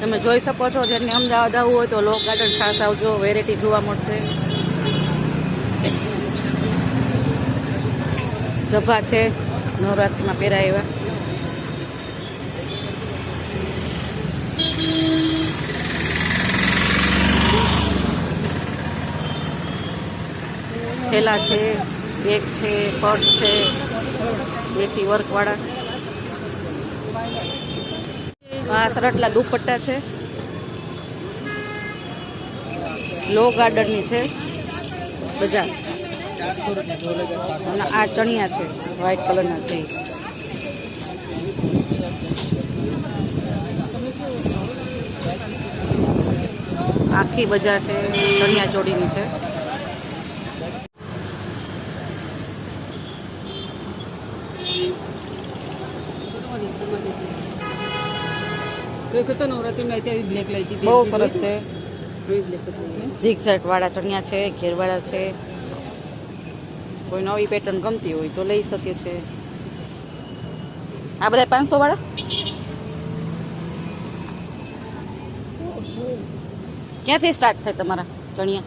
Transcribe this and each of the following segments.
તમે જોઈ શકો છો, જેને અમદાવાદ આવવું હોય તો લોક ગાર્ડન ખાસ આવજો વેરાયટી જોવા મળશે. જભા છે, નવરાત્રિમાં પહેરાય એવા. થેલા છે, બેગ છે, પર્સ છે એસી વર્કવાળા. આ સરટલા દુપટ્ટા છે. લો ગાર્ડનની છે. બજાર. અને આ ચણિયા છે વ્હાઈટ કલરના છે. આખી બજાર છે, ચણિયા ચોળીની છે. તો આવી બ્લેક લાઈટી બહુ સરસ છે. ઝીગ સેટ વાળા ચણિયા છે ઘેરવાળા છે. કોઈ નવી પેટર્ન ગમતી હોય તો લઈ શકે છે. આ બધા પાંચસો વાળા? ક્યાંથી સ્ટાર્ટ થાય તમારા ચણિયા?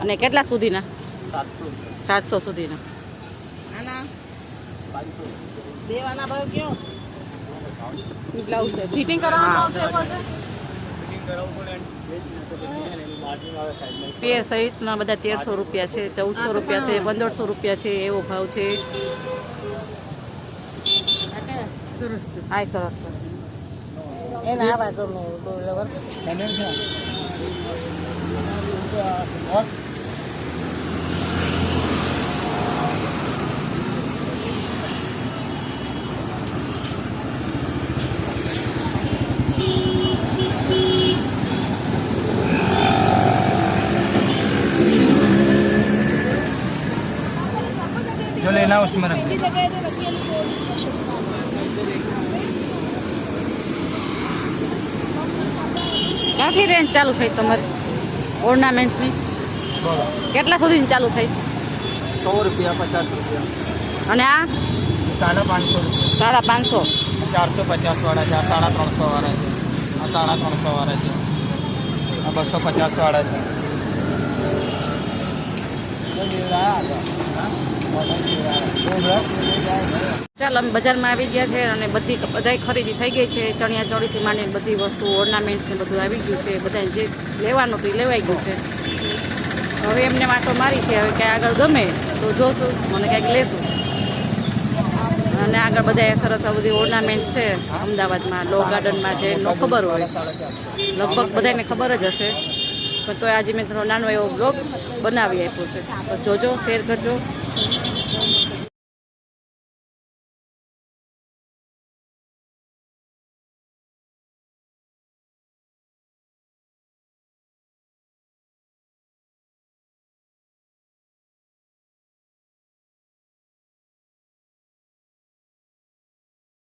અને કેટલા સુધીના? સાતસો. સુધીના. આના દેવાના ભાવ કયો? બ્લાઉઝ છે. ફિટિંગ કરાવવાનું આવશે પેર સહિતના બધા તેરસો રૂપિયા છે ચૌદસો રૂપિયા છે પંદરસો રૂપિયા છે એવો ભાવ છે. હાય સરસ છે. એના કરાવો છો ક્યાંથી રેન્જ ચાલુ થઈ તમારી ઓર્નામેન્ટ્સની કેટલા સુધી ચાલુ થઈ? સો રૂપિયા પચાસ રૂપિયા. અને આ? સાડા પાંચસો સાડા પાંચસો. ચારસો પચાસ વાળા છે આ સાડા ત્રણસો વાળા છે આ સાડા ત્રણસો વાળા છે આ બસો પચાસ વાળા છે. તો ચાલ, અમે બજારમાં આવી ગયા છે અને બધી બધાય ખરીદી થઈ ગઈ છે. ચણિયા ચોળીથી માંડીને બધી વસ્તુ ઓર્નામેન્ટ્સ ને બધું આવી ગયું છે. બધા જે લેવાનું હતું એ લેવાઈ ગયું છે. હવે એમને વાંટો મારી છે, હવે ક્યાંય આગળ ગમે તો જોશું, મને ક્યાંક લેશું. અને આગળ બધા સરસ આ બધી ઓર્નામેન્ટ છે, અમદાવાદમાં લો ગાર્ડનમાં જે નો ખબર હોય. લગભગ બધાને ખબર જ હશે. પણ તો આજે મેં થોડો નાનો એવો બ્લોગ બનાવી આપ્યો છે. તો જોજો શેર કરજો.